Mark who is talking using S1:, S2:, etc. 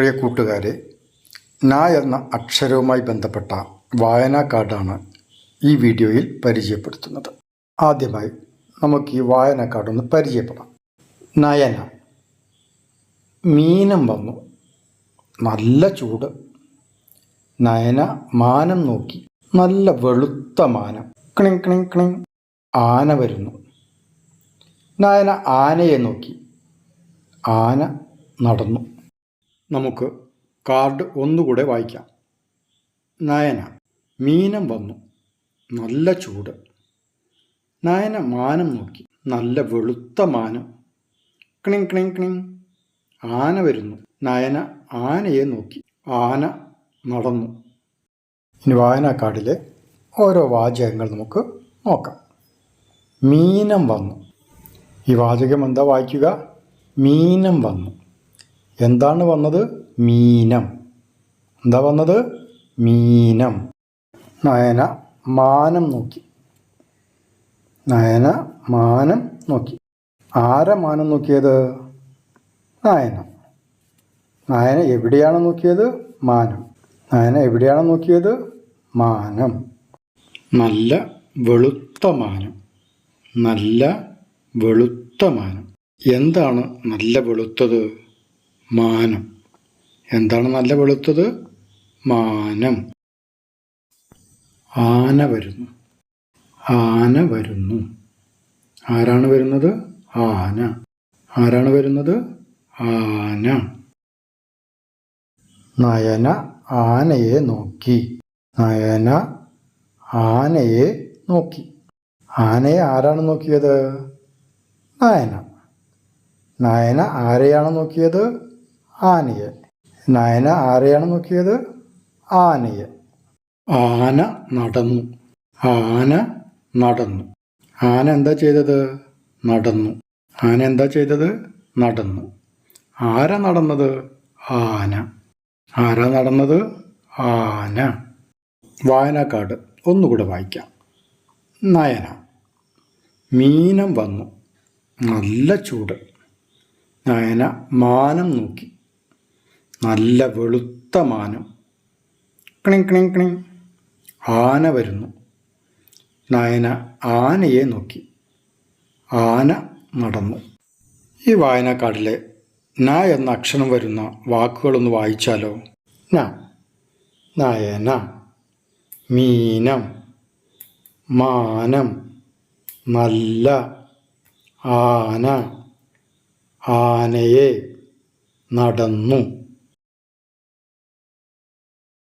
S1: പ്രിയ കൂട്ടുകാരെ ന എന്ന അക്ഷരവുമായി ബന്ധപ്പെട്ട വായനാ കാർഡാണ് ഈ വീഡിയോയിൽ പരിചയപ്പെടുത്തുന്നത്. ആദ്യമായി നമുക്ക് ഈ വായനാ കാർഡൊന്ന് പരിചയപ്പെടാം. നയന മീനം വന്നു. നല്ല ചൂട്. നയന മാനം നോക്കി. നല്ല വെളുത്ത മാനം. ക്ണിങ് ക്ണിങ് ക്ണിങ് ആന വരുന്നു. നയന ആനയെ നോക്കി. ആന നടന്നു. നമുക്ക് കാർഡ് ഒന്നുകൂടെ വായിക്കാം. നയന മീനം വന്നു. നല്ല ചൂട്. നയന മാനം നോക്കി. നല്ല വെളുത്ത മാനം. ക്ണിങ് ക്ണിങ് ക്ണിങ് ആന വരുന്നു. നയന ആനയെ നോക്കി. ആന നടന്നു. ഇനി വായനാ കാർഡിലെ ഓരോ വാചകങ്ങൾ നമുക്ക് നോക്കാം. മീനം വന്നു. ഈ വാചകം എന്താ വായിക്കുക? മീനം വന്നു. എന്താണ് വന്നത്? മീനം. എന്താ വന്നത്? മീനം. നയന മാനം നോക്കി. നയന മാനം നോക്കി. ആരെ മാനം നോക്കിയത്? നയന. നയന എവിടെയാണ് നോക്കിയത്? മാനം. നയന എവിടെയാണ് നോക്കിയത്? മാനം. നല്ല വെളുത്ത മാനം. നല്ല വെളുത്ത മാനം. എന്താണ് നല്ല വെളുത്തത്? മാനം. എന്താണ് നല്ല വെളുത്തത്? മാനം. ആന വരുന്നു. ആന വരുന്നു. ആരാണ് വരുന്നത്? ആന. ആരാണ് വരുന്നത്? ആന. നയന ആനയെ നോക്കി. നയന ആനയെ നോക്കി. ആനയെ ആരാണ് നോക്കിയത്? നയന. നയന ആരെയാണ് നോക്കിയത്? ആനയെ. നയന ആരെയാണ് നോക്കിയത്? ആനയെ. ആന നടന്നു. ആന നടന്നു. ആന എന്താ ചെയ്തത്? നടന്നു. ആന എന്താ ചെയ്തത്? നടന്നു. ആരാ നടന്നത്? ആന. ആരാ നടന്നത്? ആന. വായനക്കാട്. ഒന്നുകൂടെ വായിക്കാം. നയന. മീനം വന്നു. നല്ല ചൂട്. നയന മാനം നോക്കി. നല്ല വെളുത്ത മാനം. ക്ണിങ് ക്ണിങ് ക്ണിങ്. ആന വരുന്നു. നയന ആനയെ നോക്കി. ആന നടന്നു. ഈ വായനക്കാടിലെ ന എന്ന അക്ഷരം വരുന്ന വാക്കുകളൊന്ന് വായിച്ചാലോ? ന. നയന. മീനം. മാനം. നല്ല. ആന. ആനയെ നടന്നു.